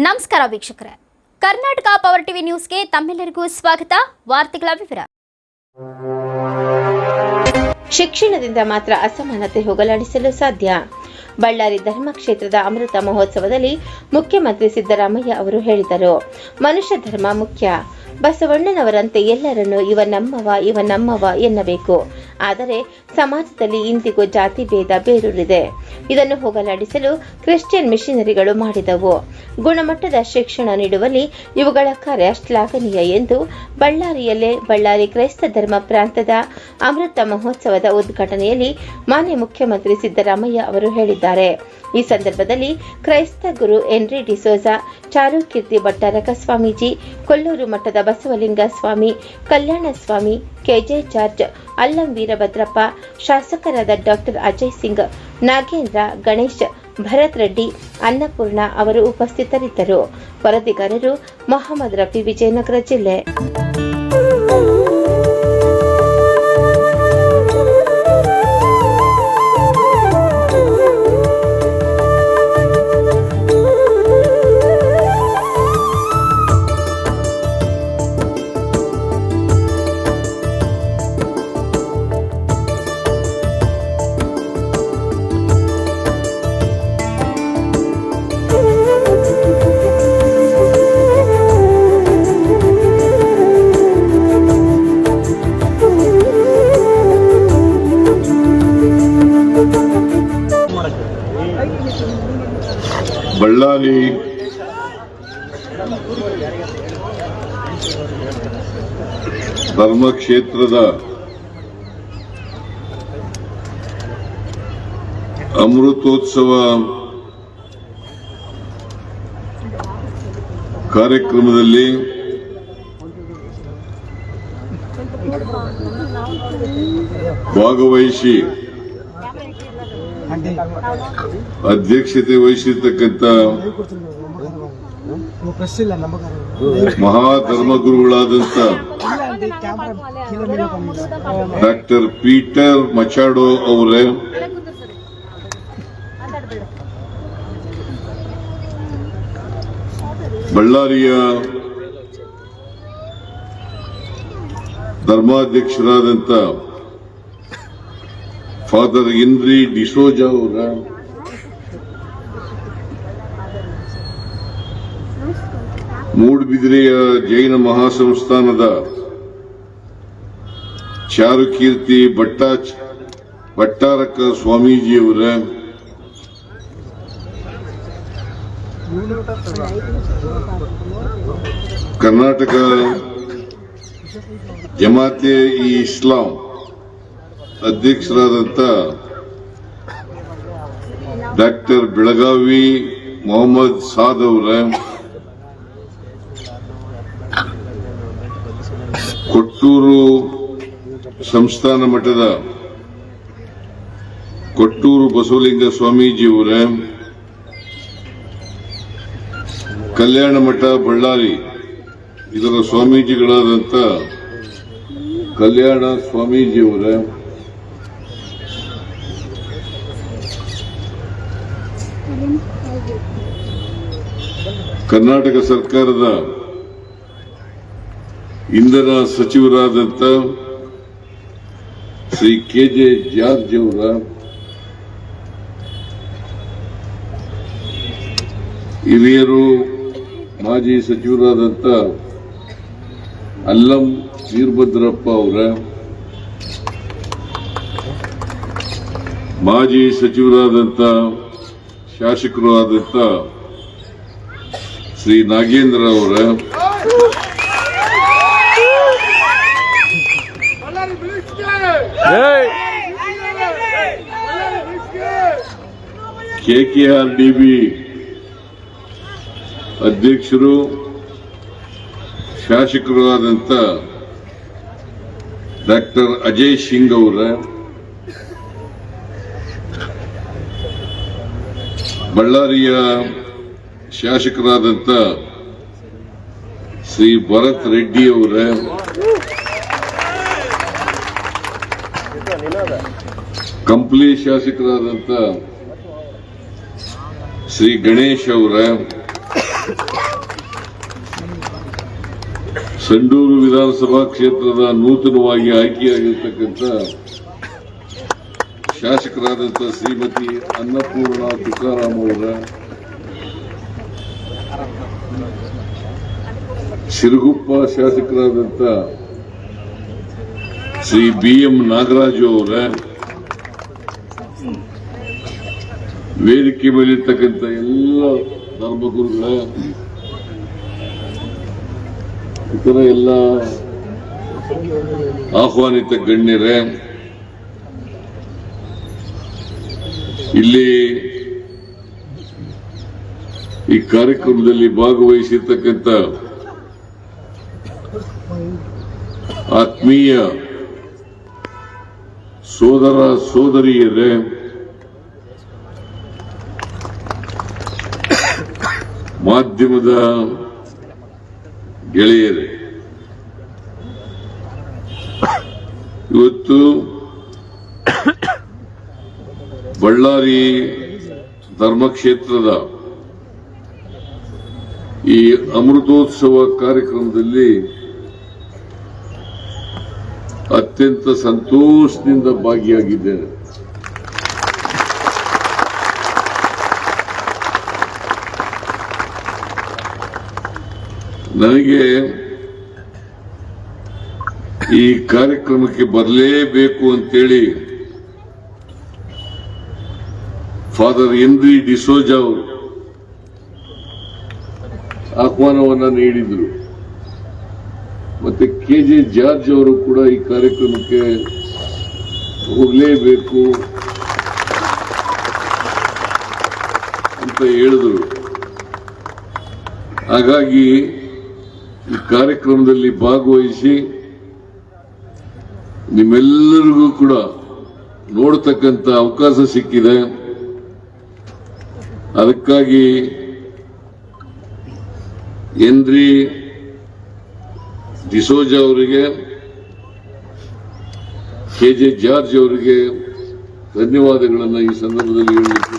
ನಮಸ್ಕಾರ ವೀಕ್ಷಕರೇ. Karnataka power TV ನ್ಯೂಸ್ಗೆ ತಮ್ಮೆಲ್ಲರಿಗೂ ಸ್ವಾಗತ. ವಾರ್ತೆಗಳ ವಿವರ. ಶಿಕ್ಷಣದಿಂದ ಮಾತ್ರ ಅಸಮಾನತೆ ಹೋಗಲಾಡಿಸಲು ಸಾಧ್ಯ. ಬಳ್ಳಾರಿ ಧರ್ಮಕ್ಷೇತ್ರದ ಅಮೃತ ಮಹೋತ್ಸವದಲ್ಲಿ ಮುಖ್ಯಮಂತ್ರಿ ಸಿದ್ದರಾಮಯ್ಯ ಅವರು ಹೇಳಿದರು. ಮನುಷ್ಯ ಧರ್ಮ ಮುಖ್ಯ. ಬಸವಣ್ಣನವರಂತೆ ಎಲ್ಲರನ್ನೂ ಇವ ನಮ್ಮವ ಇವ ನಮ್ಮವ ಎನ್ನಬೇಕು. ಆದರೆ ಸಮಾಜದಲ್ಲಿ ಇಂದಿಗೂ ಜಾತಿ ಭೇದ ಬೇರೂರಿದೆ. ಇದನ್ನು ಹೋಗಲಾಡಿಸಲು ಕ್ರಿಶ್ಚಿಯನ್ ಮಿಷನರಿಗಳು ಮಾಡಿದವು. ಗುಣಮಟ್ಟದ ಶಿಕ್ಷಣ ನೀಡುವಲ್ಲಿ ಇವುಗಳ ಕಾರ್ಯ ಶ್ಲಾಘನೀಯ ಎಂದು ಬಳ್ಳಾರಿಯಲ್ಲೇ ಬಳ್ಳಾರಿ ಕ್ರೈಸ್ತ ಧರ್ಮ ಪ್ರಾಂತದ ಅಮೃತ ಮಹೋತ್ಸವದ ಉದ್ಘಾಟನೆಯಲ್ಲಿ ಮಾನ್ಯ ಮುಖ್ಯಮಂತ್ರಿ ಸಿದ್ದರಾಮಯ್ಯ ಅವರು ಹೇಳಿದ್ದಾರೆ. ಈ ಸಂದರ್ಭದಲ್ಲಿ ಕ್ರೈಸ್ತ ಗುರು ಎನ್ರಿ ಡಿಸೋಜಾ ಚಾರುಕೀರ್ತಿ ಭಟ್ಟಾರಕ ಸ್ವಾಮೀಜಿ ಕೊಲ್ಲೂರು ಮಠದ ಬಸವಲಿಂಗ ಸ್ವಾಮಿ ಕಲ್ಯಾಣ ಸ್ವಾಮಿ ಕೆಜೆ ಜಾರ್ಜ್ ಅಲ್ಲಂ ವೀರಭದ್ರಪ್ಪ, ಶಾಸಕರಾದ ಡಾಕ್ಟರ್ ಅಜಯ್ ಸಿಂಗ್, ನಾಗೇಂದ್ರ, ಗಣೇಶ್, ಭರತ್ ರೆಡ್ಡಿ, ಅನ್ನಪೂರ್ಣ ಅವರು ಉಪಸ್ಥಿತರಿದ್ದರು. ವರದಿಗಾರರು ಮೊಹಮ್ಮದ್ ರಫಿ ವಿಜಯನಗರ ಜಿಲ್ಲೆ. ಬಳ್ಳಾರಿ ಧರ್ಮಕ್ಷೇತ್ರದ ಅಮೃತೋತ್ಸವ ಕಾರ್ಯಕ್ರಮದಲ್ಲಿ ಭಾಗವಹಿಸಿ ಅಧ್ಯಕ್ಷತೆ ವಹಿಸಿರ್ತಕ್ಕಂಥ ಮಹಾಧರ್ಮಗುರುಗಳಾದಂಥ ಡಾಕ್ಟರ್ ಪೀಟರ್ ಮಚಾಡೋ ಅವರೇ. ಬಳ್ಳಾರಿಯ ಧರ್ಮಾಧ್ಯಕ್ಷರಾದಂಥ ಫಾದರ್ ಇನ್ರಿ ಡಿಸೋಜ ಅವರ ಮೂಡುಬಿದಿರೆಯ ಜೈನ ಮಹಾಸಂಸ್ಥಾನದ ಚಾರುಕೀರ್ತಿ ಭಟ್ಟಾಚ್ ಭಟ್ಟಾರಕ ಸ್ವಾಮೀಜಿಯವರ ಕರ್ನಾಟಕ ಜಮಾತೆ ಇ ಇಸ್ಲಾಂ. ಅಧ್ಯಕ್ಷರಾದಂಥ ಡಾಕ್ಟರ್ ಬೆಳಗಾವಿ ಮೊಹಮ್ಮದ್ ಸಾದ್ ಅವರ ಕೊಟ್ಟೂರು ಸಂಸ್ಥಾನ ಮಠದ ಕೊಟ್ಟೂರು ಬಸವಲಿಂಗ ಸ್ವಾಮೀಜಿಯವರ ಕಲ್ಯಾಣ ಮಠ ಬಳ್ಳಾರಿ. ಇದರ ಸ್ವಾಮೀಜಿಗಳಾದಂಥ ಕಲ್ಯಾಣ ಸ್ವಾಮೀಜಿಯವರ ಕರ್ನಾಟಕ ಸರ್ಕಾರದ ಇಂಧನ ಸಚಿವರಾದಂಥ ಶ್ರೀ ಕೆ ಜೆ ಜಾರ್ಜ್ ಅವರ ಹಿರಿಯರು, ಮಾಜಿ ಸಚಿವರಾದಂಥ ಅಲ್ಲಂ ವೀರಭದ್ರಪ್ಪ ಅವರ, ಮಾಜಿ ಸಚಿವರಾದಂಥ ಶಾಸಕರು ಆದಂಥ ಶ್ರೀ ನಾಗೇಂದ್ರ ಅವರ. ಕೆಕೆಆರ್ ಡಿಬಿ ಅಧ್ಯಕ್ಷರು ಶಾಸಕರು ಆದಂಥ ಡಾಕ್ಟರ್ ಅಜಯ್ ಸಿಂಗ್ ಅವರ ಬಳ್ಳಾರಿಯ ಶಾಸಕರಾದಂಥ ಶ್ರೀ ಭರತ್ ರೆಡ್ಡಿ ಅವರ. ಕಂಪ್ಲಿ ಶಾಸಕರಾದಂಥ ಶ್ರೀ ಗಣೇಶ್ ಅವರ. ಸಂಡೂರು ವಿಧಾನಸಭಾ ಕ್ಷೇತ್ರದ ನೂತನವಾಗಿ ಆಯ್ಕೆಯಾಗಿರ್ತಕ್ಕಂಥ ಶಾಸಕರಾದಂಥ ಶ್ರೀಮತಿ ಅನ್ನಪೂರ್ಣ ತುಕಾರಾಮ್ ಅವರ. ಸಿರುಗುಪ್ಪ ಶಾಸಕರಾದಂಥ ಶ್ರೀ ಬಿ ಎಂ ನಾಗರಾಜು ಅವರ, ವೇದಿಕೆ ಮೇಲಿರ್ತಕ್ಕಂಥ ಎಲ್ಲ ಧರ್ಮಗುರುಗಳ, ಇತರ ಎಲ್ಲ ಆಹ್ವಾನಿತ ಗಣ್ಯರೇ, ಇಲ್ಲಿ ಈ ಕಾರ್ಯಕ್ರಮದಲ್ಲಿ ಭಾಗವಹಿಸಿರ್ತಕ್ಕಂಥ ಆತ್ಮೀಯ ಸೋದರ ಸೋದರಿಯರೇ ಮಾಧ್ಯಮದ ಗೆಳೆಯರೇ ಇವತ್ತು ಬಳ್ಳಾರಿ ಧರ್ಮಕ್ಷೇತ್ರದ ಈ ಅಮೃತೋತ್ಸವ ಕಾರ್ಯಕ್ರಮದಲ್ಲಿ ಅತ್ಯಂತ ಸಂತೋಷದಿಂದ ಭಾಗಿಯಾಗಿದ್ದೇನೆ. ನನಗೆ ಈ ಕಾರ್ಯಕ್ರಮಕ್ಕೆ ಬರಲೇಬೇಕು ಅಂತೇಳಿ ಫಾದರ್ ಎನ್ರಿ ಡಿಸೋಜಾ ಅವರು ಆಹ್ವಾನವನ್ನು ನೀಡಿದ್ರು. ಮತ್ತೆ ಕೆ ಜೆ ಜಾರ್ಜ್ ಅವರು ಕೂಡ ಈ ಕಾರ್ಯಕ್ರಮಕ್ಕೆ ಹೋಗಲೇಬೇಕು ಅಂತ ಹೇಳಿದ್ರು. ಹಾಗಾಗಿ ಈ ಕಾರ್ಯಕ್ರಮದಲ್ಲಿ ಭಾಗವಹಿಸಿ ನಿಮ್ಮೆಲ್ಲರಿಗೂ ಕೂಡ ನೋಡ್ತಕ್ಕಂಥ ಅವಕಾಶ ಸಿಕ್ಕಿದೆ. ಅದಕ್ಕಾಗಿ ಎನ್ರಿ ಡಿಸೋಜ ಅವರಿಗೆ, ಕೆ ಜೆ ಜಾರ್ಜ್ ಅವರಿಗೆ ಧನ್ಯವಾದಗಳನ್ನು ಈ ಸಂದರ್ಭದಲ್ಲಿ ಹೇಳಲಿಕ್ಕೆ.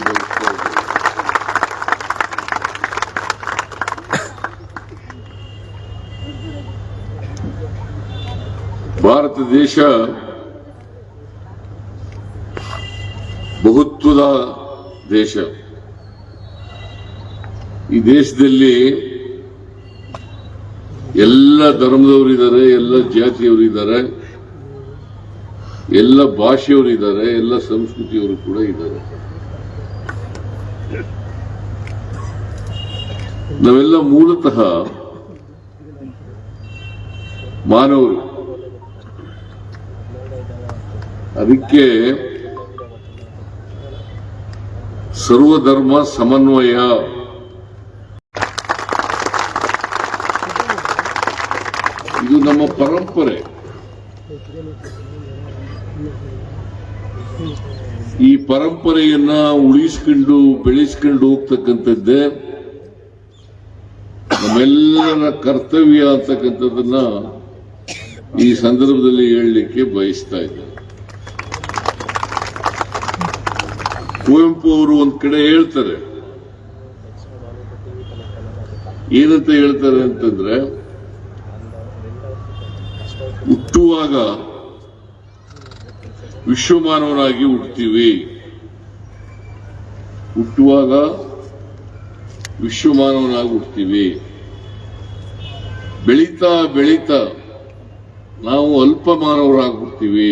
ಭಾರತ ದೇಶ ಬಹುತ್ವದ ದೇಶ ಈ ದೇಶದಲ್ಲಿ ಎಲ್ಲ ಧರ್ಮದವರಿದ್ದಾರೆ ಎಲ್ಲ ಜಾತಿಯವರಿದ್ದಾರೆ ಎಲ್ಲ ಭಾಷೆಯವರಿದ್ದಾರೆ ಎಲ್ಲ ಸಂಸ್ಕೃತಿಯವರು ಕೂಡ ಇದ್ದಾರೆ ನಾವೆಲ್ಲ ಮೂಲತಃ ಮಾನವರು. ಅದಕ್ಕೆ ಸರ್ವಧರ್ಮ ಸಮನ್ವಯ ಇದು ನಮ್ಮ ಪರಂಪರೆ ಈ ಪರಂಪರೆಯನ್ನ ಉಳಿಸ್ಕೊಂಡು ಬೆಳೆಸ್ಕೊಂಡು ಹೋಗ್ತಕ್ಕಂಥದ್ದೇ ನಮ್ಮೆಲ್ಲರ ಕರ್ತವ್ಯ ಅಂತಕ್ಕಂಥದ್ದನ್ನ ಈ ಸಂದರ್ಭದಲ್ಲಿ ಹೇಳಲಿಕ್ಕೆ ಬಯಸ್ತಾ ಇದ್ದೇನೆ. ಕುವೆಂಪು ಅವರು ಒಂದ್ ಕಡೆ ಹೇಳ್ತಾರೆ. ಏನಂತ ಹೇಳ್ತಾರೆ ಅಂತಂದ್ರೆ ಹುಟ್ಟುವಾಗ ವಿಶ್ವಮಾನವರಾಗಿ ಹುಟ್ಟುತ್ತೀವಿ ಹುಟ್ಟುವಾಗ ವಿಶ್ವಮಾನವನಾಗಿ ಹುಟ್ಟುತ್ತೀವಿ ಬೆಳೀತಾ ಬೆಳೀತಾ ನಾವು ಅಲ್ಪ ಮಾನವರಾಗ್ಬಿಡ್ತೀವಿ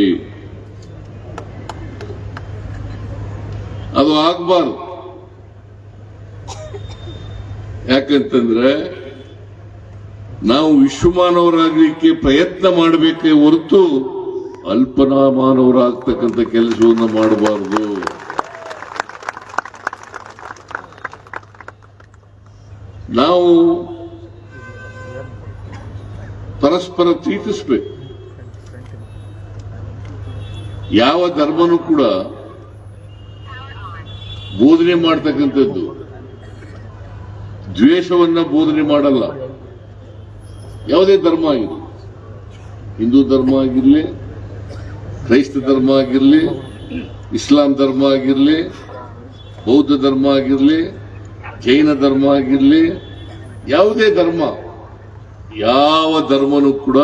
ಅದು ಆಗ್ಬಾರ್ದು. ಯಾಕಂತಂದ್ರೆ ನಾವು ವಿಶ್ವಮಾನವರಾಗಲಿಕ್ಕೆ ಪ್ರಯತ್ನ ಮಾಡಬೇಕೇ ಹೊರತು ಅಲ್ಪನಾ ಮಾನವರಾಗ್ತಕ್ಕಂಥ ಕೆಲಸವನ್ನು ಮಾಡಬಾರದು. ನಾವು ಪರಸ್ಪರ ಪ್ರೀತಿಸ್ಬೇಕು. ಯಾವ ಧರ್ಮನೂ ಕೂಡ ಬೋಧನೆ ಮಾಡ್ತಕ್ಕಂಥದ್ದು. ದ್ವೇಷವನ್ನ ಬೋಧನೆ ಮಾಡಲ್ಲ. ಯಾವುದೇ ಧರ್ಮ ಆಗಿರಲಿ ಹಿಂದೂ ಧರ್ಮ ಆಗಿರಲಿ, ಕ್ರೈಸ್ತ ಧರ್ಮ ಆಗಿರಲಿ, ಇಸ್ಲಾಂ ಧರ್ಮ ಆಗಿರಲಿ, ಬೌದ್ಧ ಧರ್ಮ ಆಗಿರಲಿ, ಜೈನ ಧರ್ಮ ಆಗಿರಲಿ, ಯಾವುದೇ ಧರ್ಮ, ಯಾವ ಧರ್ಮನೂ ಕೂಡ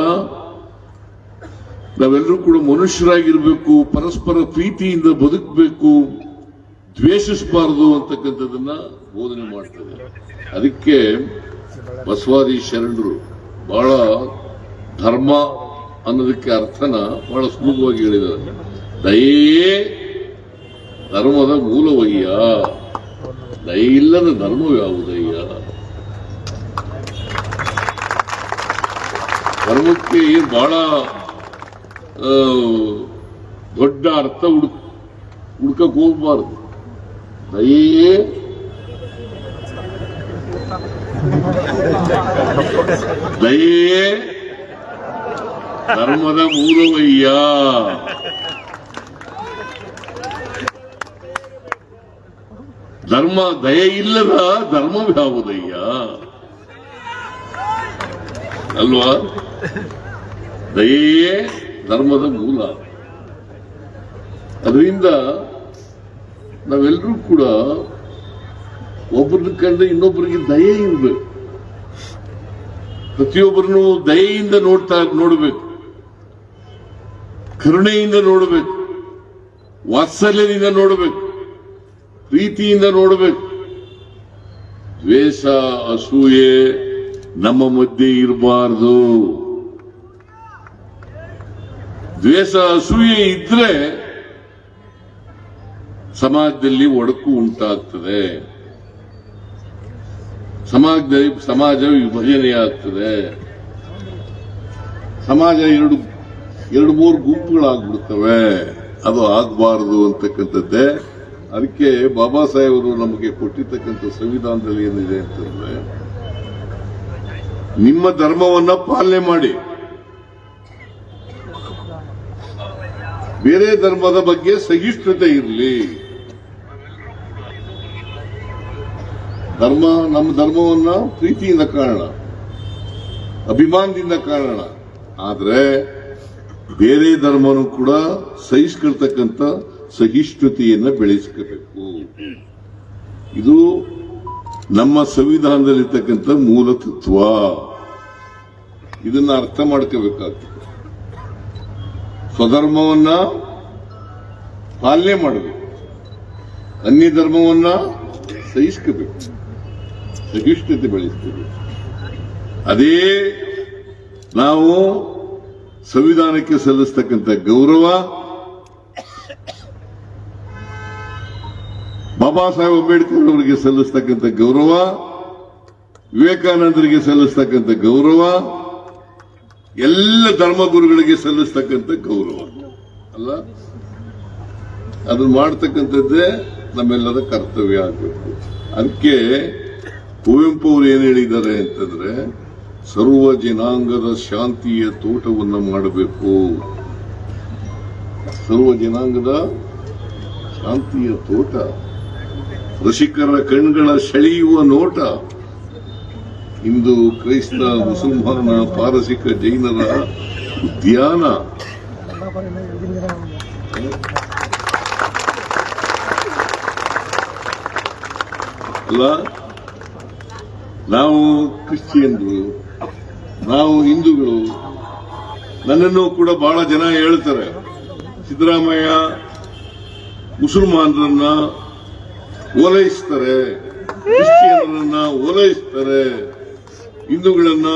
ನಾವೆಲ್ಲರೂ ಕೂಡ ಮನುಷ್ಯರಾಗಿರ್ಬೇಕು, ಪರಸ್ಪರ ಪ್ರೀತಿಯಿಂದ ಬದುಕಬೇಕು, ದ್ವೇಷಿಸಬಾರದು ಅಂತಕ್ಕಂಥದ್ದನ್ನ ಬೋಧನೆ ಮಾಡ್ತದೆ ಅದಕ್ಕೆ ಬಸವಾದಿ ಶರಣರು ಬಹಳ ಧರ್ಮ ಅನ್ನೋದಕ್ಕೆ ಅರ್ಥನ ಬಹಳ ಸುಲಭವಾಗಿ ಹೇಳಿದ್ದಾರೆ. ದಯೇ ಧರ್ಮದ ಮೂಲವಯ್ಯ. ದಯೆ ಇಲ್ಲದ ಧರ್ಮವ್ಯಾವುದಯ್ಯ ಧರ್ಮಕ್ಕೆ ಏನ್ ಬಹಳ ಆ, ದೊಡ್ಡ ಅರ್ಥ ಹುಡುಕ್ ಹುಡ್ಕಕ್ ಹೋಗ್ಬಾರ್ದು. ದಯೇ ದಯೇ ಧರ್ಮದ ಮೂಲವಯ್ಯ. ಧರ್ಮ ದಯೆ ಇಲ್ಲದ ಧರ್ಮವ್ಯಾವುದಯ್ಯ ಅಲ್ವಾ? ದಯೆಯೇ ಧರ್ಮದ ಮೂಲ. ಅದರಿಂದ ನಾವೆಲ್ಲರೂ ಕೂಡ ಒಬ್ಬರನ್ನ ಕಂಡ್ರೆ ಇನ್ನೊಬ್ಬರಿಗೆ ದಯೆ ಇರಬೇಕು ಪ್ರತಿಯೊಬ್ಬರನ್ನು ದಯೆಯಿಂದ ನೋಡ್ತಾ ನೋಡಬೇಕು. ಕರುಣೆಯಿಂದ ನೋಡಬೇಕು. ವಾತ್ಸಲ್ಯದಿಂದ ನೋಡಬೇಕು. ಪ್ರೀತಿಯಿಂದ ನೋಡಬೇಕು. ದ್ವೇಷ, ಅಸೂಯೆ ನಮ್ಮ ಮಧ್ಯೆ ಇರಬಾರ್ದು. ದ್ವೇಷ, ಅಸೂಯೆ ಇದ್ರೆ ಸಮಾಜದಲ್ಲಿ ಒಡಕು ಉಂಟಾಗ್ತದೆ. ಸಮಾಜದಲ್ಲಿ ಸಮಾಜ ವಿಭಜನೆಯಾಗ್ತದೆ. ಸಮಾಜ ಎರಡು ಎರಡು ಮೂರು ಗುಂಪುಗಳಾಗ್ಬಿಡ್ತವೆ. ಅದು ಆಗಬಾರದು ಅಂತಕ್ಕಂಥದ್ದೇ. ಅದಕ್ಕೆ ಬಾಬಾ ಸಾಹೇಬರು ನಮಗೆ ಕೊಟ್ಟಿರ್ತಕ್ಕಂಥ ಸಂವಿಧಾನದಲ್ಲಿ ಏನಿದೆ ಅಂತಂದ್ರೆ, ನಿಮ್ಮ ಧರ್ಮವನ್ನ ಪಾಲನೆ ಮಾಡಿ. ಬೇರೆ ಧರ್ಮದ ಬಗ್ಗೆ ಸಹಿಷ್ಣುತೆ ಇರಲಿ. ಧರ್ಮ, ನಮ್ಮ ಧರ್ಮವನ್ನ ಪ್ರೀತಿಯಿಂದ ಕಾಣೋಣ ಅಭಿಮಾನದಿಂದ ಕಾಣೋಣ ಆದರೆ ಬೇರೆ ಧರ್ಮನೂ ಕೂಡ ಸಹಿಸ್ಕೊಳ್ತಕ್ಕಂಥ ಸಹಿಷ್ಣುತೆಯನ್ನ ಬೆಳೆಸ್ಕೋಬೇಕು. ಇದು ನಮ್ಮ ಸಂವಿಧಾನದಲ್ಲಿರ್ತಕ್ಕಂಥ ಮೂಲ ತತ್ವ. ಇದನ್ನ ಅರ್ಥ ಮಾಡ್ಕೋಬೇಕಾಗ್ತದೆ. ಸ್ವಧರ್ಮವನ್ನ ಪಾಲನೆ ಮಾಡಬೇಕು. ಅನ್ಯ ಧರ್ಮವನ್ನ ಸಹಿಸ್ಕೋಬೇಕು ಸಹಿಷ್ಣುತೆ ಬೆಳೆಸ್ತೀವಿ. ಅದೇ ನಾವು ಸಂವಿಧಾನಕ್ಕೆ ಸಲ್ಲಿಸ್ತಕ್ಕಂಥ ಗೌರವ ಬಾಬಾ ಸಾಹೇಬ್ ಅಂಬೇಡ್ಕರ್ ಅವರಿಗೆ ಸಲ್ಲಿಸ್ತಕ್ಕಂಥ ಗೌರವ, ವಿವೇಕಾನಂದರಿಗೆ ಸಲ್ಲಿಸ್ತಕ್ಕಂಥ ಗೌರವ, ಎಲ್ಲ ಧರ್ಮಗುರುಗಳಿಗೆ ಸಲ್ಲಿಸ್ತಕ್ಕಂಥ ಗೌರವ. ಅಲ್ಲ? ಅದನ್ನು ಮಾಡ್ತಕ್ಕಂಥದ್ದೇ ನಮ್ಮೆಲ್ಲರ ಕರ್ತವ್ಯ ಆಗಬೇಕು. ಅದಕ್ಕೆ ಕುವೆಂಪು ಅವರು ಏನ್ ಹೇಳಿದ್ದಾರೆ ಅಂತಂದ್ರೆ, ಸರ್ವ ಜನಾಂಗದ ಶಾಂತಿಯ ತೋಟವನ್ನು ಮಾಡಬೇಕು. ಸರ್ವ ಜನಾಂಗದ ಶಾಂತಿಯ ತೋಟ. ರಸಿಕರ ಕಣ್ಗಳ ಸೆಳೆಯುವ ನೋಟ. ಇಂದು ಕ್ರೈಸ್ತ, ಮುಸಲ್ಮಾನ, ಪಾರಸಿಕ ಜೈನರ ಉದ್ಯಾನ. ಅಲ್ಲ ನಾವು ಕ್ರಿಶ್ಚಿಯನ್ರು, ನಾವು ಹಿಂದೂಗಳು, ನನ್ನನ್ನು ಕೂಡ ಬಹಳ ಜನ ಹೇಳ್ತಾರೆ. ಸಿದ್ದರಾಮಯ್ಯ ಮುಸಲ್ಮಾನರನ್ನ ಓಲೈಸ್ತಾರೆ, ಕ್ರಿಶ್ಚಿಯನ್ರನ್ನ ಓಲೈಸ್ತಾರೆ, ಹಿಂದೂಗಳನ್ನ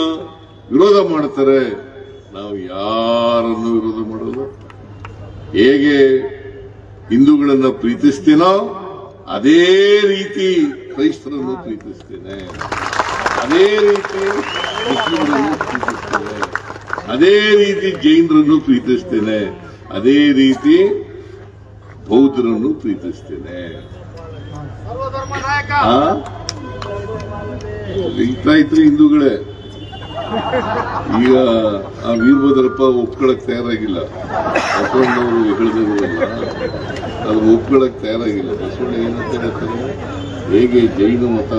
ವಿರೋಧ ಮಾಡ್ತಾರೆ. ನಾವು ಯಾರನ್ನು ವಿರೋಧ ಮಾಡೋದು ಹೇಗೆ ಹಿಂದೂಗಳನ್ನ ಪ್ರೀತಿಸ್ತೀನೋ ಅದೇ ರೀತಿ ಕ್ರೈಸ್ತರನ್ನು ಪ್ರೀತಿಸ್ತೇನೆ ಅದೇ ರೀತಿ ಮುಸ್ಲಿಮರನ್ನು ಪ್ರೀತಿಸ್ತೇನೆ ಅದೇ ರೀತಿ ಜೈನರನ್ನು ಪ್ರೀತಿಸ್ತೇನೆ ಅದೇ ರೀತಿ ಬೌದ್ಧರನ್ನು ಪ್ರೀತಿಸ್ತೇನೆ ಇತ್ರ ಹಿಂದೂಗಳೇ ಈಗ ಆ ವೀರಭದ್ರಪ್ಪ ಒಪ್ಕೊಳಕ್ ತಯಾರಾಗಿಲ್ಲ ಬಸವಣ್ಣವರು ಹೇಳಿದ್ರು ಅದ್ರ ಒಪ್ಕೊಳಕ್ ತಯಾರಾಗಿಲ್ಲ ಬಸವಣ್ಣ ಏನಂತ ಹೇಳ್ತಾರೆ ಹೇಗೆ ಜೈನ ಮತ,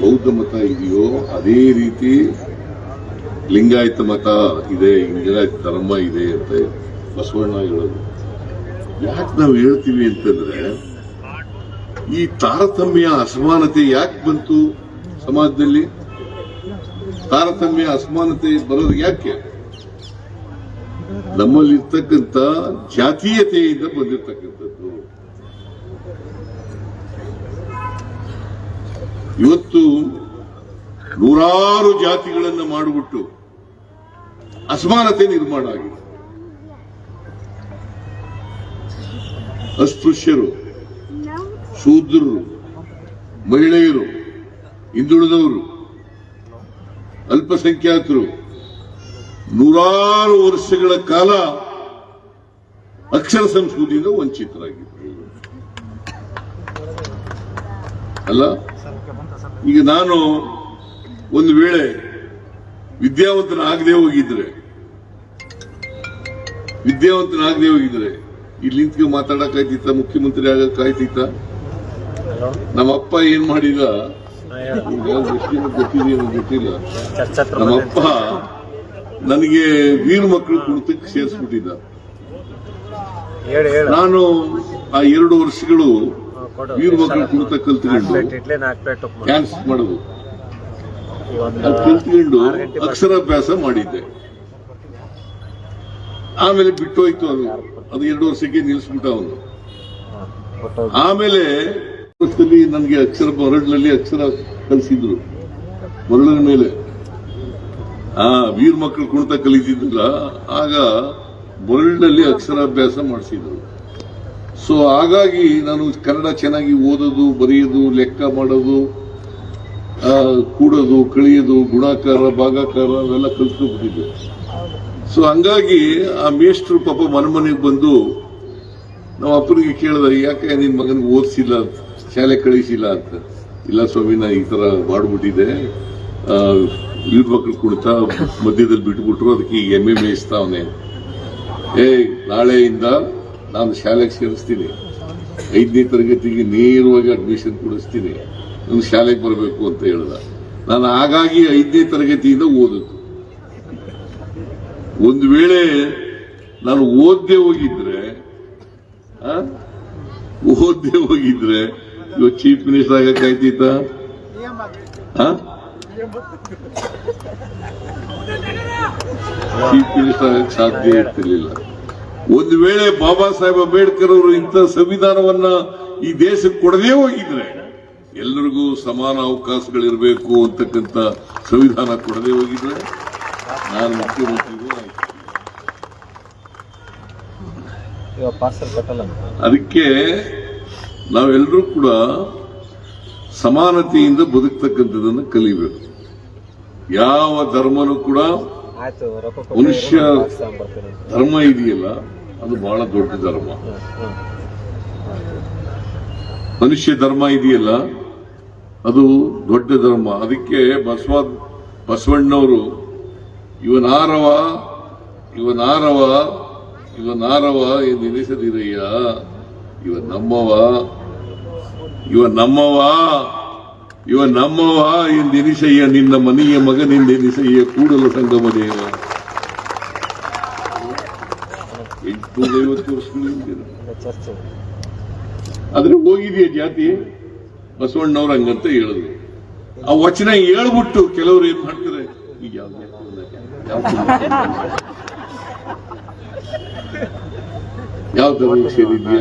ಬೌದ್ಧ ಮತ ಇದೆಯೋ ಅದೇ ರೀತಿ ಲಿಂಗಾಯತ ಮತ ಇದೆ ಲಿಂಗಾಯತ ಧರ್ಮ ಇದೆ ಅಂತ ಬಸವಣ್ಣ ಹೇಳೋದು. ಯಾಕೆ ನಾವು ಹೇಳ್ತೀವಿ ಅಂತಂದ್ರೆ, ಈ ತಾರತಮ್ಯ ಅಸಮಾನತೆ ಯಾಕೆ ಬಂತು ಸಮಾಜದಲ್ಲಿ? ತಾರತಮ್ಯ ಅಸಮಾನತೆ ಬರೋದು ಯಾಕೆ? ನಮ್ಮಲ್ಲಿರ್ತಕ್ಕಂಥ ಜಾತೀಯತೆಯಿಂದ ಬಂದಿರತಕ್ಕಂಥದ್ದು. ಇವತ್ತು ನೂರಾರು ಜಾತಿಗಳನ್ನು ಮಾಡಿಬಿಟ್ಟು ಅಸಮಾನತೆ ನಿರ್ಮಾಣ ಆಗಿದೆ. ಅಸ್ಪೃಶ್ಯರು, ಶೂದ್ರರು, ಮಹಿಳೆಯರು, ಹಿಂದುಳಿದವರು, ಅಲ್ಪಸಂಖ್ಯಾತರು ನೂರಾರು ವರ್ಷಗಳ ಕಾಲ ಅಕ್ಷರ ಸಂಸ್ಕೃತಿಯಿಂದ ವಂಚಿತರಾಗಿದ್ದರು. ಅಲ್ಲ? ಈಗ ನಾನು ಒಂದು ವೇಳೆ ವಿದ್ಯಾವಂತನಾಗದೆ ಹೋಗಿದ್ರೆ ವಿದ್ಯಾವಂತನಾಗದೆ ಹೋಗಿದ್ರೆ ಇಲ್ಲಿ ನಿಂತ್ಕೊಂಡು ಮಾತಾಡಕ್ಕಾಯ್ತಿತ್ತ? ಮುಖ್ಯಮಂತ್ರಿ ಆಗಕ್ಕಾಯ್ತಿತ್ತ? ನಮ್ಮ ಅಪ್ಪ ಏನ್ ಮಾಡಿದ? ಗೊತ್ತಿದೆಯೋ ಗೊತ್ತಿಲ್ಲ. ನಮ್ಮಪ್ಪ ನನಗೆ ವೀರ ಮಕ್ಕಳು ಕುಣಿತಕ್ಕೆ ಸೇರಿಸ್ಬಿಟ್ಟಿದ್ದ. ನಾನು ಆ ಎರಡು ವರ್ಷಗಳು ಕೊಡು ವೀರ ಮಕ್ಕಳು ಕುಣಿತ ನಾಲ್ಕು ಕಲ್ತ್ಕೊಂಡು ಡ್ಯಾನ್ಸ್ ಮಾಡೋದು. ಅದು ಕಲ್ತ್ಕೊಂಡು ಅಕ್ಷರಾಭ್ಯಾಸ ಮಾಡಿದ್ದೆ. ಆಮೇಲೆ ಬಿಟ್ಟೋಯ್ತು ಅದು. ಅದು ಎರಡು ವರ್ಷಕ್ಕೆ ನಿಲ್ಸ್ಬಿಟ್ಟ ಅವನು. ಆಮೇಲೆ ನನ್ಗೆ ನನಗೆ ಅಕ್ಷರ ಮರಳಲ್ಲಿ ಅಕ್ಷರ ಕಲಿಸಿದ್ರು. ಮರಳಿನ ಮೇಲೆ. ಆ ವೀರ್ ಮಕ್ಕಳು ಕುಣಿತ ಕಲಿತಿದ್ರಲ್ಲ ಆಗ ಮರಳಿನಲ್ಲಿ ಅಕ್ಷರಾಭ್ಯಾಸ ಮಾಡಿಸಿದ್ರು. ಸೊ ಹಾಗಾಗಿ ನಾನು ಕನ್ನಡ ಚೆನ್ನಾಗಿ ಓದೋದು, ಬರೆಯೋದು, ಲೆಕ್ಕ ಮಾಡೋದು ಕೂಡೋದು, ಕಳಿಯೋದು, ಗುಣಾಕಾರ, ಭಾಗಾಕಾರ, ಅವೆಲ್ಲ ಕಲ್ತ್ಕೊಂಡ್ಬಿಟ್ಟಿದ್ದೆ. ಸೊ ಹಂಗಾಗಿ ಆ ಮೇಷ್ಟ್ರು ಪಾಪ ಮನೆ ಮನೆಗೆ ಬಂದು ನಮ್ಮ ಅಪ್ಪನಿಗೆ ಕೇಳಿದ ಯಾಕೆ ನಿನ್ನ ಮಗನಿಗೆ ಓದಿಸಿಲ್ಲ ಶಾಲೆ ಕಳಿಸಿಲ್ಲ ಅಂತ? ಇಲ್ಲ ಸ್ವಾಮಿ, ನಾ ಈ ಥರ ಮಾಡಿಬಿಟ್ಟಿದೆ ಇವ್ರ ಮಕ್ಳು ಕುಣಿತ, ಮಧ್ಯದಲ್ಲಿ ಬಿಟ್ಬಿಟ್ರು, ಅದಕ್ಕೆ ಈಗ ಎಮ್ಮೆ ಮೇಯಿಸ್ತಾವನೆ. ಏ ನಾಳೆಯಿಂದ ನಾನು ಶಾಲೆಗೆ ಸೇರಿಸ್ತೀನಿ. ಐದನೇ ತರಗತಿಗೆ ನೇರವಾಗಿ ಅಡ್ಮಿಷನ್ ಕೊಡಿಸ್ತೀನಿ. ನಾನು ಶಾಲೆಗೆ ಬರಬೇಕು ಅಂತ ಹೇಳ್ದ. ನಾನು ಹಾಗಾಗಿ ಐದನೇ ತರಗತಿಯಿಂದ ಓದಿದ್ದು. ಒಂದು ವೇಳೆ ನಾನು ಓದ್ದೆ ಹೋಗಿದ್ರೆ? ಓದ್ದೆ ಹೋಗಿದ್ರೆ ಇವತ್ತು ಚೀಫ್ ಮಿನಿಸ್ಟರ್ ಆಗಕ್ಕಾಯ್ತಿತ್ತ ಚೀಫ್ ಮಿನಿಸ್ಟರ್ ಆಗಕ್ಕೆ ಸಾಧ್ಯ ಇರ್ತಿರ್ಲಿಲ್ಲ. ಒಂದು ವೇಳೆ ಬಾಬಾ ಸಾಹೇಬ್ ಅಂಬೇಡ್ಕರ್ ಅವರು ಇಂಥ ಸಂವಿಧಾನವನ್ನ ಈ ದೇಶಕ್ಕೆ ಕೊಡದೇ ಹೋಗಿದ್ರೆ ಎಲ್ಲರಿಗೂ ಸಮಾನ ಅವಕಾಶಗಳಿರಬೇಕು ಅಂತಕ್ಕಂಥ ಸಂವಿಧಾನ ಕೊಡದೇ ಹೋಗಿದ್ರೆ ನಾನು ಮುಖ್ಯಮಂತ್ರಿಗೂ ಅದಕ್ಕೆ ನಾವೆಲ್ಲರೂ ಕೂಡ ಸಮಾನತೆಯಿಂದ ಬದುಕ್ತಕ್ಕಂಥದ್ದನ್ನು ಕಲಿಬೇಕು. ಯಾವ ಧರ್ಮನೂ ಕೂಡ ಮನುಷ್ಯ. ಧರ್ಮ ಇದೆಯಲ್ಲ ಅದು ಬಹಳ ದೊಡ್ಡ ಧರ್ಮ. ಮನುಷ್ಯ ಧರ್ಮ ಇದೆಯಲ್ಲ ಅದು ದೊಡ್ಡ ಧರ್ಮ ಅದಕ್ಕೆ ಬಸವ ಬಸವಣ್ಣವರು ಇವನಾರವ ಇವನಾರವ ಇವನಾರವ ನೆನೆಸದಿರಯ್ಯ ಇವ ನಮ್ಮವ ಇವ ನಮ್ಮವ ಇವ ನಮ್ಮವ ಎಂದೆನಿಸಯ್ಯ ನಿನ್ನ ಮನೆಯ ಮಗನೆಂದೆನಿಸಯ್ಯ ಕೂಡಲ ಸಂಗಮ ದೇವ ಎಂಟುನೂರೈವತ್ತು ಐವತ್ತು ಚರ್ಚೆ ಆದ್ರೆ ಹೋಗಿದೆಯಾ ಜಾತಿ? ಬಸವಣ್ಣವ್ರ ಹಂಗಂತ ಹೇಳಿದ್ರು. ಆ ವಚನ ಹೇಳ್ಬಿಟ್ಟು ಕೆಲವರು ಏನ್ ಮಾಡ್ತಾರೆ? ಈಗ ಸೇರಿದ್ಯಾ?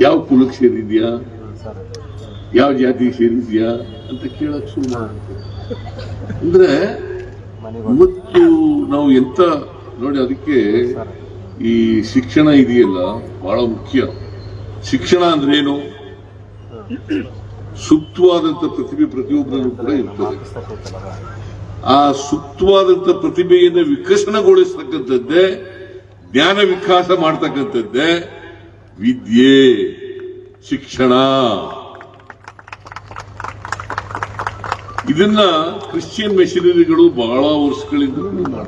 ಯಾವ ಕುಲಕ್ಕೆ ಸೇರಿದ್ಯಾ? ಯಾವ ಜಾತಿಗೆ ಸೇರಿದ್ಯಾ ಅಂತ ಕೇಳಕ್ ಶುರು ಮಾಡ್ತಾರೆ ಅಂದ್ರೆ ಇವತ್ತು ನಾವು ಎಂತ ನೋಡಿ ಅದಕ್ಕೆ ಈ ಶಿಕ್ಷಣ ಇದೆಯಲ್ಲ ಬಹಳ ಮುಖ್ಯ. ಶಿಕ್ಷಣ ಅಂದ್ರೆ ಏನು? ಸೂಕ್ತವಾದಂತ ಪ್ರತಿಭೆ ಪ್ರತಿಯೊಬ್ಬರಲ್ಲೂ ಕೂಡ ಇರ್ತದೆ. ಆ ಸೂಕ್ತವಾದಂತ ಪ್ರತಿಭೆಯನ್ನು ವಿಕಸನಗೊಳಿಸ್ತಕ್ಕಂಥದ್ದೇ ಜ್ಞಾನ ವಿಕಾಸ ಮಾಡ್ತಕ್ಕಂಥದ್ದೇ ವಿದ್ಯೆ, ಶಿಕ್ಷಣ. ಇದನ್ನ ಕ್ರಿಶ್ಚಿಯನ್ ಮೆಷಿನರಿಗಳು ಬಹಳ ವರ್ಷಗಳಿಂದ ನಿಮಗೆ?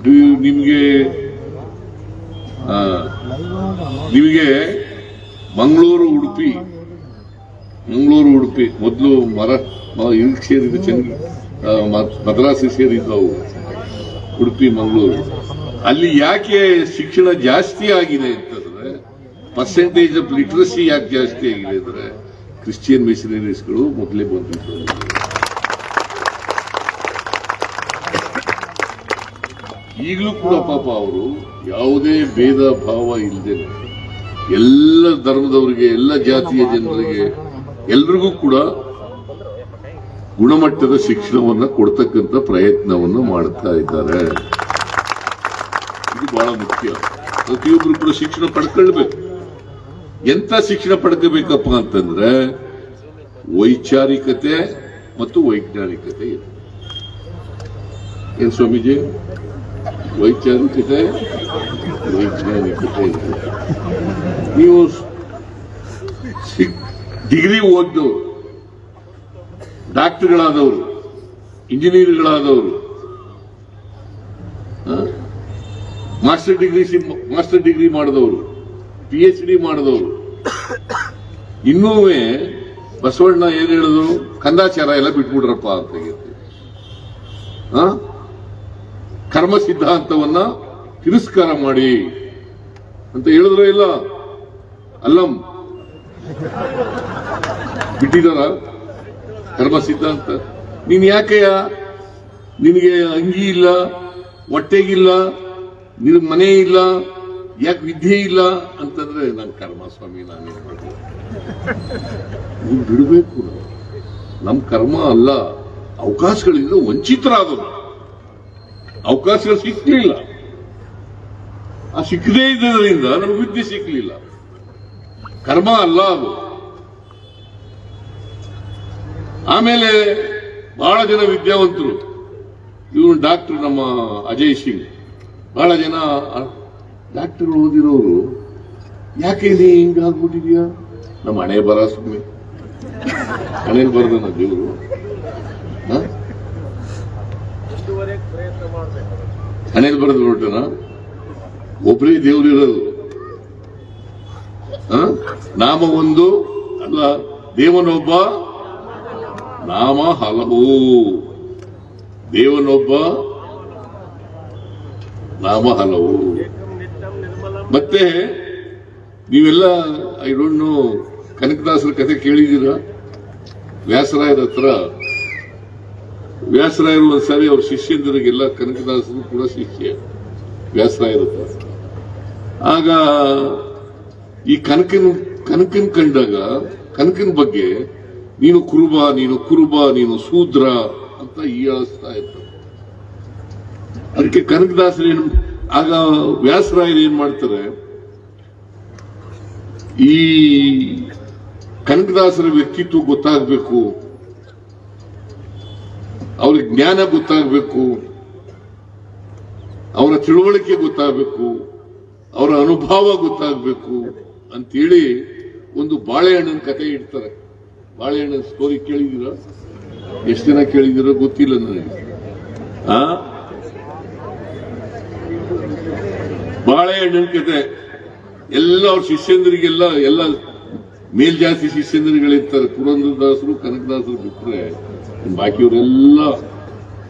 ಇದು ನಿಮ್ಗೆ ಮಂಗಳೂರು ಉಡುಪಿ ಮಂಗಳೂರು ಉಡುಪಿ, ಮೊದಲು ಮರ ಸೇರಿದ ಚೆಂಗಿ ಮದ್ರಾಸಿಗೆ ಸೇರಿದ್ದವು. ಉಡುಪಿ, ಮಂಗಳೂರು. ಅಲ್ಲಿ ಯಾಕೆ ಶಿಕ್ಷಣ ಜಾಸ್ತಿ ಆಗಿದೆ ಅಂತಂದ್ರೆ ಪರ್ಸೆಂಟೇಜ್ ಆಫ್ ಲಿಟ್ರಸಿ ಯಾಕೆ ಜಾಸ್ತಿ ಆಗಿದೆ ಅಂದ್ರೆ ಕ್ರಿಶ್ಚಿಯನ್ ಮಿಷನರೀಸ್ಗಳು ಮೊದಲೇ ಬಂದಿದ್ದರು ಈಗಲೂ ಕೂಡ ಪಾಪ ಅವರು ಯಾವುದೇ ಭೇದ ಭಾವ ಇಲ್ಲದೆ ಎಲ್ಲ ಧರ್ಮದವರಿಗೆ, ಎಲ್ಲ ಜಾತಿಯ ಜನರಿಗೆ, ಎಲ್ರಿಗೂ ಕೂಡ ಗುಣಮಟ್ಟದ ಶಿಕ್ಷಣವನ್ನ ಕೊಡ್ತಕ್ಕಂಥ ಪ್ರಯತ್ನವನ್ನು ಮಾಡ್ತಾ ಇದ್ದಾರೆ. ಇದು ಬಹಳ ಮುಖ್ಯ. ಪ್ರತಿಯೊಬ್ಬರು ಕೂಡ ಶಿಕ್ಷಣ ಪಡ್ಕೊಳ್ಬೇಕು. ಎಂತ ಶಿಕ್ಷಣ ಪಡ್ಕೋಬೇಕಪ್ಪ ಅಂತಂದ್ರೆ ವೈಚಾರಿಕತೆ ಮತ್ತು ವೈಜ್ಞಾನಿಕತೆ ಇದೆ. ಏನ್ ಸ್ವಾಮೀಜಿ? ವೈಚಾರಿಕತೆ, ವೈಜ್ಞಾನಿಕತೆ ನೀವು ಡಿಗ್ರಿ ಓದ್ದವರು ಡಾಕ್ಟರ್ಗಳಾದವರು, ಇಂಜಿನಿಯರ್ಗಳಾದವರು ಮಾಸ್ಟರ್ ಡಿಗ್ರಿ ಮಾಸ್ಟರ್ ಡಿಗ್ರಿ ಮಾಡಿದವರು ಪಿ ಎಚ್ ಡಿ ಮಾಡಿದವರು. ಇನ್ನೂ ಬಸವಣ್ಣ ಏನ್ ಹೇಳಿದ್ರು? ಕಂದಾಚಾರ ಎಲ್ಲ ಬಿಟ್ಬಿಡ್ರಪ್ಪ ಅಂತ ಹೇಳ್ತೀವಿ. ಕರ್ಮ ಸಿದ್ಧಾಂತವನ್ನ ತಿರಸ್ಕಾರ ಮಾಡಿ ಅಂತ ಹೇಳಿದ್ರ ಇಲ್ಲ? ಅಲ್ಲಂ. ಬಿಟ್ಟಿದಾರ ಕರ್ಮ ಸಿದ್ಧಾಂತ ನೀನ್ ಯಾಕೆಯ? ನಿನಗೆ ಅಂಗಿ ಇಲ್ಲ, ಹೊಟ್ಟೆಗಿಲ್ಲ, ನಿನ್ ಮನೆ ಇಲ್ಲ, ಯಾಕೆ ವಿದ್ಯೆ ಇಲ್ಲ ಅಂತಂದ್ರೆ ನನ್ ಕರ್ಮ ಸ್ವಾಮಿ ನಾನು ನೀವು ಬಿಡಬೇಕು. ನಮ್ ಕರ್ಮ ಅಲ್ಲ, ಅವಕಾಶಗಳಿಂದ ವಂಚಿತರಾದರು ಅವಕಾಶಗಳು ಸಿಕ್ಕಲಿಲ್ಲ ಆ ಸಿಕ್ಕದೇ ಇದ್ದರಿಂದ ನಮ್ಗೆ ವಿದ್ಯೆ ಸಿಕ್ಕಲಿಲ್ಲ ಕರ್ಮ ಅಲ್ಲ ಅದು. ಆಮೇಲೆ ಬಹಳ ಜನ ವಿದ್ಯಾವಂತರು. ಇವರು ಡಾಕ್ಟರ್ ನಮ್ಮ ಅಜಯ್ ಸಿಂಗ್. ಬಹಳ ಜನ ಡಾಕ್ಟರ್ ಓದಿರೋರು, ಯಾಕೆ ನೀ ಹಿಂಗಾಗ್ಬಿಟ್ಟಿದ್ಯಾ ನಮ್ಮ ಹಣೆ ಬರ ಸುಮ್ಮನೆ ಹಣೆ ಬರದ ದೇವರು. ಹಣೆ ಬರೆದು ಬಿಟ್ಟನ ಒಬ್ಬರೇ ದೇವ್ರು ಇರೋದು? ನಾಮ ಒಂದು, ಅಲ್ಲ, ದೇವನೊಬ್ಬ ನಾಮ ಹಲವು ದೇವನೊಬ್ಬ, ನಾಮ ಹಲವು ಮತ್ತೆ, ನೀವೆಲ್ಲ ಐ ಡೋಂಟ್ ನೋ ಕನಕದಾಸರ ಕಥೆ ಕೇಳಿದ್ದೀರಾ? ವ್ಯಾಸರಾಯರ ಹತ್ರ. ವ್ಯಾಸರಾಯರು ಒಂದ್ಸಾರಿ ಅವ್ರ ಶಿಷ್ಯಂದರಿಗೆಲ್ಲ ಕನಕದಾಸರು ಕೂಡ ಶಿಷ್ಯ, ವ್ಯಾಸರಾಯರ ಹತ್ರ. ಆಗ, ಈ ಕನಕನ, ಕನಕನ್ ಕಂಡಾಗ, ಕನಕನ ಬಗ್ಗೆ ನೀನು ಕುರುಬ ನೀನು ಕುರುಬ, ನೀನು ಶೂದ್ರ ಅಂತ ಹೀಯಾಳಿಸ್ತಾ ಇರ್ತಾರೆ ಅದಕ್ಕೆ ಕನಕದಾಸರೇನು ಆಗ ವ್ಯಾಸರಾಯರು ಏನ್ ಮಾಡ್ತಾರೆ? ಈ ಕನಕದಾಸರ ವ್ಯಕ್ತಿತ್ವ ಗೊತ್ತಾಗಬೇಕು ಅವ್ರಿಗೆ ಜ್ಞಾನ ಗೊತ್ತಾಗಬೇಕು, ಅವರ ತಿಳುವಳಿಕೆ ಗೊತ್ತಾಗಬೇಕು, ಅವರ ಅನುಭವ ಗೊತ್ತಾಗಬೇಕು ಅಂತೇಳಿ ಒಂದು ಬಾಳೆಹಣ್ಣಿನ ಕತೆ ಇಡ್ತಾರೆ. ಬಾಳೆಹಣ್ಣಿನ ಸ್ಟೋರಿ ಕೇಳಿದಿರ ಎಷ್ಟು ಜನ ಕೇಳಿದಿರ ಗೊತ್ತಿಲ್ಲ ನನಗೆ. ಆ? ಬಾಳೆಹಣ್ಣಿನ ಕತೆ. ಎಲ್ಲ ಅವ್ರ ಶಿಷ್ಯಂದ್ರಿಗೆಲ್ಲ, ಎಲ್ಲ ಮೇಲ್ಜಾತಿ ಶಿಷ್ಯಂದ್ರಿಗಳಿರ್ತಾರೆ. ಪುರಂದ್ರದಾಸರು, ಕನಕದಾಸರು ಬಿಟ್ರೆ ಬಾಕಿಯವರೆಲ್ಲ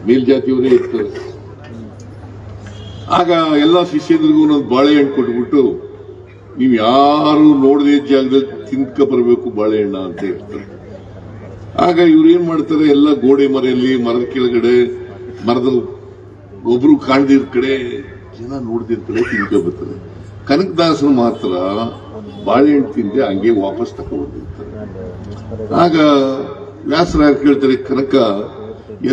ಮೇಲ್ಜಾತಿಯವರೇ ಇರ್ತಾರೆ. ಆಗ ಎಲ್ಲ ಶಿಷ್ಯಂದ್ರಿಗೂ ಒಂದೊಂದು ಬಾಳೆಹಣ್ಣು ಕೊಟ್ಬಿಟ್ಟು, ನೀವು ಯಾರು ನೋಡದೇ ಜಾಗದಲ್ಲಿ ತಿನ್ಕ ಬರಬೇಕು ಬಾಳೆಹಣ್ಣ ಅಂತ ಹೇಳ್ತಾರೆ. ಆಗ ಇವ್ರು ಏನ್ ಮಾಡ್ತಾರೆ? ಎಲ್ಲ ಗೋಡೆ ಮರೆಯಲ್ಲಿ, ಮರದ ಕೆಳಗಡೆ, ಮರದ ಒಬ್ರು ಕಾಣದಿರ ಕಡೆ ಜನ ನೋಡ್ದಿರ ಕಡೆ ತಿನ್ಕ ಬರ್ತಾರೆ ಕನಕದಾಸರು ಮಾತ್ರ ಬಾಳೆಹಣ್ಣು ತಿಂದೆ ಹಂಗೆ ವಾಪಸ್ ತಗೊಂಡಿರ್ತಾರೆ ಆಗ ವ್ಯಾಸರ ಕೇಳ್ತಾರೆ, ಕನಕ,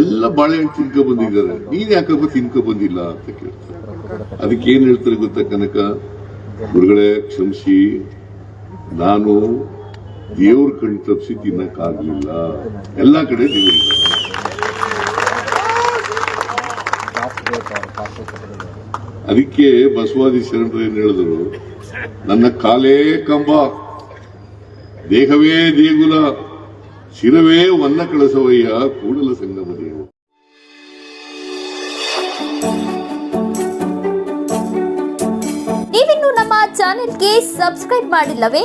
ಎಲ್ಲ ಬಾಳೆಹಣ್ಣು ತಿನ್ಕೊ ಬಂದಿದ್ದಾರೆ. ನೀನ್ ಯಾಕಪ್ಪ ತಿನ್ಕೊ ಬಂದಿಲ್ಲ? ಅಂತ ಕೇಳ್ತಾರೆ. ಅದಕ್ಕೆ ಏನ್ ಹೇಳ್ತಾರೆ ಗೊತ್ತಾ ಕನಕ? ಗುರುಗಳೇ, ಕ್ಷಮಿಸಿ. ನಾನು ದೇವ್ರ ಕಣ್ ತಪ್ಪಿಸಿ ತಿನ್ನಕ್ಕಾಗ್ಲಿಲ್ಲ ಎಲ್ಲಾ ಕಡೆ ದೇವ್ರ ಅದಕ್ಕೆ ಬಸವಾದಿ ಶರಣರು ಏನ್ ಹೇಳಿದ್ರು? ನನ್ನ ಕಾಲೇ ಕಂಬ, ದೇಹವೇ ದೇಗುಲ, ಶಿರವೇ ವನ್ನ ಕಳಸವಯ್ಯ, ಕೂಡಲ ಸಂಗಮ ದೇವ. ನೀವಿನ್ನು ನಮ್ಮ ಚಾನೆಲ್ಗೆ ಸಬ್ಸ್ಕ್ರೈಬ್ ಮಾಡಿಲ್ಲವೇ?